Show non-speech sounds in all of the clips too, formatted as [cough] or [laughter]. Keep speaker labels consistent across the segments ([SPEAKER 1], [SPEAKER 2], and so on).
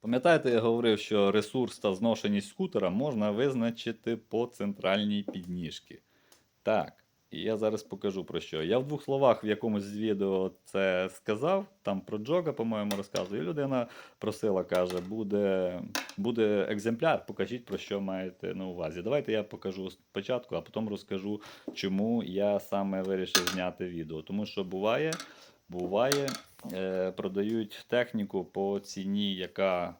[SPEAKER 1] Пам'ятаєте, я говорив, що ресурс та зношеність скутера можна визначити по центральній підніжці. Так, і я зараз покажу про що. Я в двох словах в якомусь з відео це сказав, там про джога, по-моєму, розказую. І людина просила, каже, буде, буде екземпляр, покажіть про що маєте на увазі. Давайте я покажу спочатку, а потім розкажу, чому я саме вирішив зняти відео. Тому що буває, буває, продають техніку по ціні, яка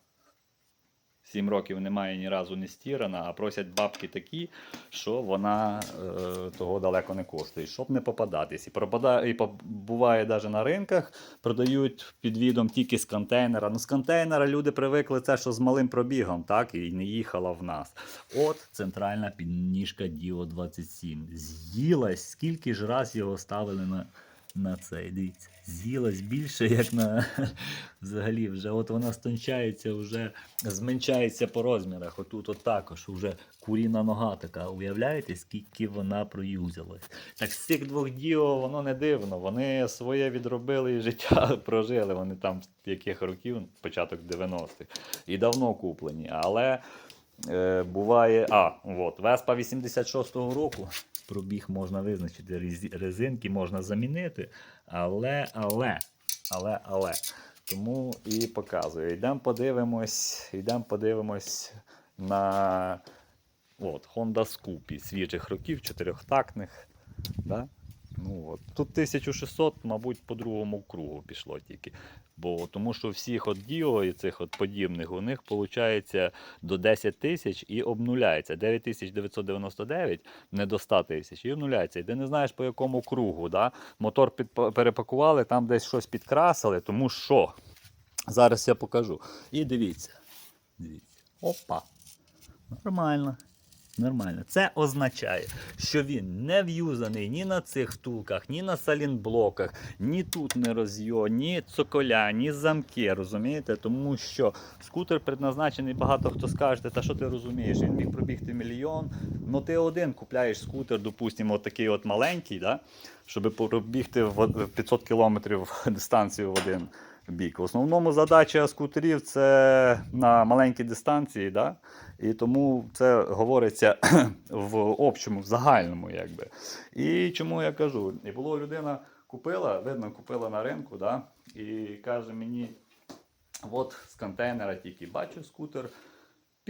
[SPEAKER 1] 7 років немає ні разу не стірана, а просять бабки такі, що вона е, того далеко не коштує, щоб не попадатись. І, пропадає, і буває навіть на ринках, продають під відом тільки з контейнера. Ну, з контейнера люди привикли це, що з малим пробігом, так, і не їхала в нас. От центральна підніжка Dio 27. З'їлась, скільки ж раз його ставили на, на цей. Дивіться, з'їлась більше, як на [laughs] взагалі вже. От вона стончається, вже зменшається по розмірах. Отут от також вже куріна нога така. Уявляєте, скільки вона проюзалась. Так з цих двох діо воно не дивно. Вони своє відробили і життя [laughs] прожили. Вони там яких років, початок 90-х. І давно куплені. Але е, буває. А, от, Веспа 86-го року. Пробіг можна визначити, резинки можна замінити. Але, але, але, але. Тому і показую. Йдемо подивимось, йдемо подивимось на от, Honda Scoopy свіжих років, чотирьохтактних. Да? Ну, от. Тут 1600, мабуть, по другому кругу пішло тільки. Бо, тому що всіх от Діо і цих от подібних у них виходить до 10 тисяч і обнуляється. 9999 не до 100 тисяч і обнуляється. І ти не знаєш по якому кругу. Да? Мотор під, перепакували, там десь щось підкрасили, тому що зараз я покажу. І дивіться. Дивіться. Опа. Нормально. Нормально. Це означає, що він не в'юзаний ні на цих втулках, ні на салінблоках, ні тут не розйо, ні цоколя, ні замки. Розумієте? Тому що скутер предназначений, багато хто скаже, та що ти розумієш, він міг пробігти мільйон. Ну ти один купляєш скутер, допустимо, такий от маленький, да? щоб пробігти в в 500 кілометрів [laughs] дистанцію в один бік. В основному задача скутерів це на маленькій дистанції, да? І тому це говориться [clears throat] в общому, в загальному. Якби. І чому я кажу? І було людина купила, видно, купила на ринку, да? і каже мені, от з контейнера тільки бачу скутер.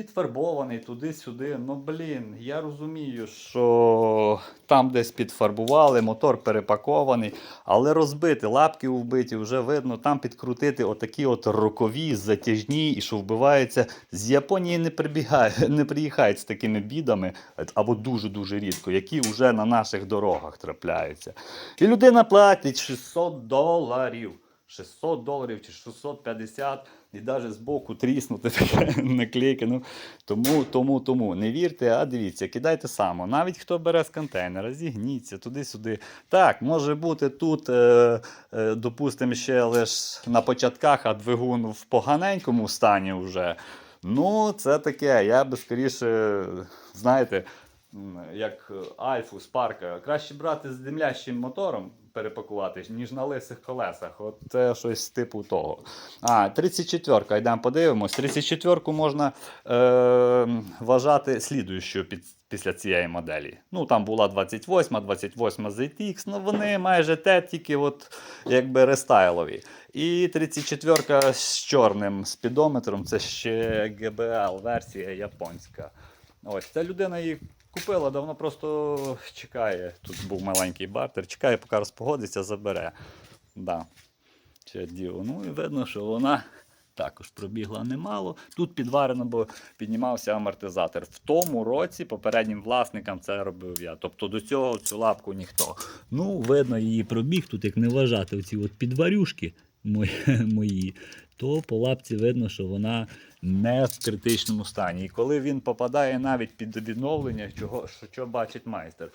[SPEAKER 1] Підфарбований туди-сюди. Ну блін, я розумію, що там десь підфарбували, мотор перепакований, але розбити, лапки вбиті, вже видно, там підкрутити отакі от рокові, затяжні, і що вбиваються. З Японії не прибігає, [laughs] не приїхають з такими бідами, або дуже-дуже рідко, які вже на наших дорогах трапляються. І людина платить 600 доларів. 600 доларів чи 650, і навіть збоку тріснути [laughs] таке наклейки. Ну, тому, тому, тому не вірте, а дивіться, кидайте само. Навіть хто бере з контейнера, зігніться туди-сюди. Так, може бути тут, е, е, допустимо, ще лише на початках, а двигун в поганенькому стані вже. Ну, це таке. Я би скоріше, знаєте, як Альфу, Спарка, краще брати з димлящим мотором перепакувати, ніж на лисих колесах. От це щось типу того. А, 34-ка, йдемо подивимось. 34-ку можна е, вважати слідуючою під, після цієї моделі. Ну, там була 28, 28 ZX, ну вони майже те, тільки от якби рестайлові. І 34-ка з чорним спідометром, це ще GBL версія японська. Ось ця людина її купила, давно просто чекає. Тут був маленький бартер, чекає, поки розпогодиться, забере. Да. Діло. Ну і видно, що вона також пробігла немало. Тут підварено, бо піднімався амортизатор. В тому році попереднім власникам це робив я. Тобто до цього цю лапку ніхто. Ну, видно, її пробіг, тут як не вважати оці от підварюшки [laughs] мої, то по лапці видно, що вона не в критичному стані. І коли він попадає навіть під відновлення, чого, що бачить майстер?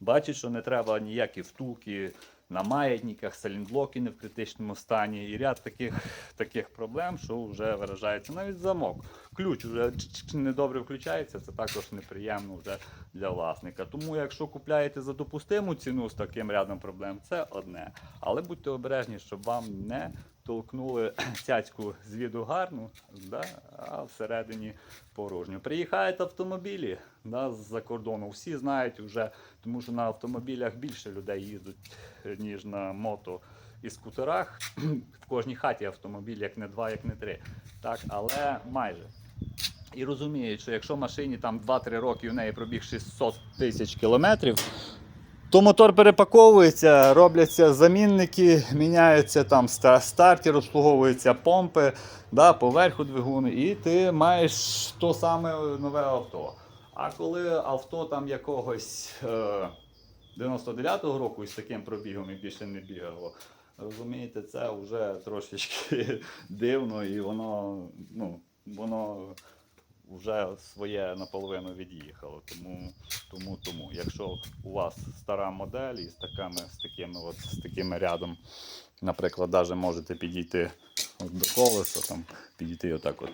[SPEAKER 1] Бачить, що не треба ніякі втулки на маятниках, салінблоки не в критичному стані. І ряд таких, таких проблем, що вже виражається навіть замок. Ключ вже недобре включається, це також неприємно вже для власника. Тому, якщо купляєте за допустиму ціну з таким рядом проблем, це одне. Але будьте обережні, щоб вам не толкнули [clears throat] цяцьку з віду гарну, да, а всередині порожню. Приїхають автомобілі да, з-за кордону. Всі знають вже, тому що на автомобілях більше людей їздять, ніж на мото і скутерах. [clears throat] В кожній хаті автомобіль, як не два, як не три. Так, але майже. І розуміють, що якщо машині там 2-3 роки у неї пробіг 600 тисяч кілометрів, то мотор перепаковується, робляться замінники, міняються там ста- стартер, обслуговуються помпи, да, поверху двигуни, і ти маєш то саме нове авто. А коли авто там якогось е, 99-го року із таким пробігом і більше не бігало, розумієте, це вже трошечки [laughs] дивно і воно, ну, воно вже своє наполовину від'їхало. Тому, тому, тому, якщо у вас стара модель із такими, з такими, от, з такими рядом, наприклад, навіть можете підійти до колеса, там, підійти отак от,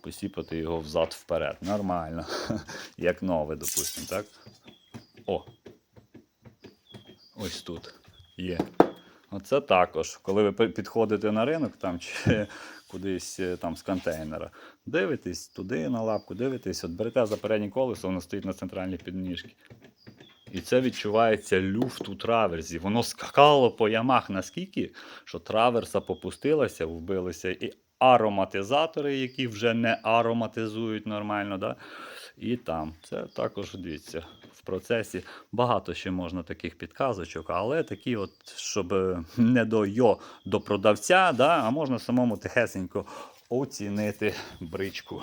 [SPEAKER 1] посіпати його взад вперед. Нормально. [laughs] Як нове, допустимо, так? О. Ось тут є. Оце також, коли ви підходите на ринок там, чи [laughs] кудись е, там з контейнера, дивитесь туди на лапку, дивитесь, от берете за переднє колесо, воно стоїть на центральній підніжці. І це відчувається люфт у траверсі. Воно скакало по ямах наскільки, що траверса попустилася, вбилися і ароматизатори, які вже не ароматизують нормально. Да? І там. Це також дивіться. В процесі багато ще можна таких підказочок, але такі, от, щоб не до йо до продавця, да, а можна самому тихесенько оцінити бричку.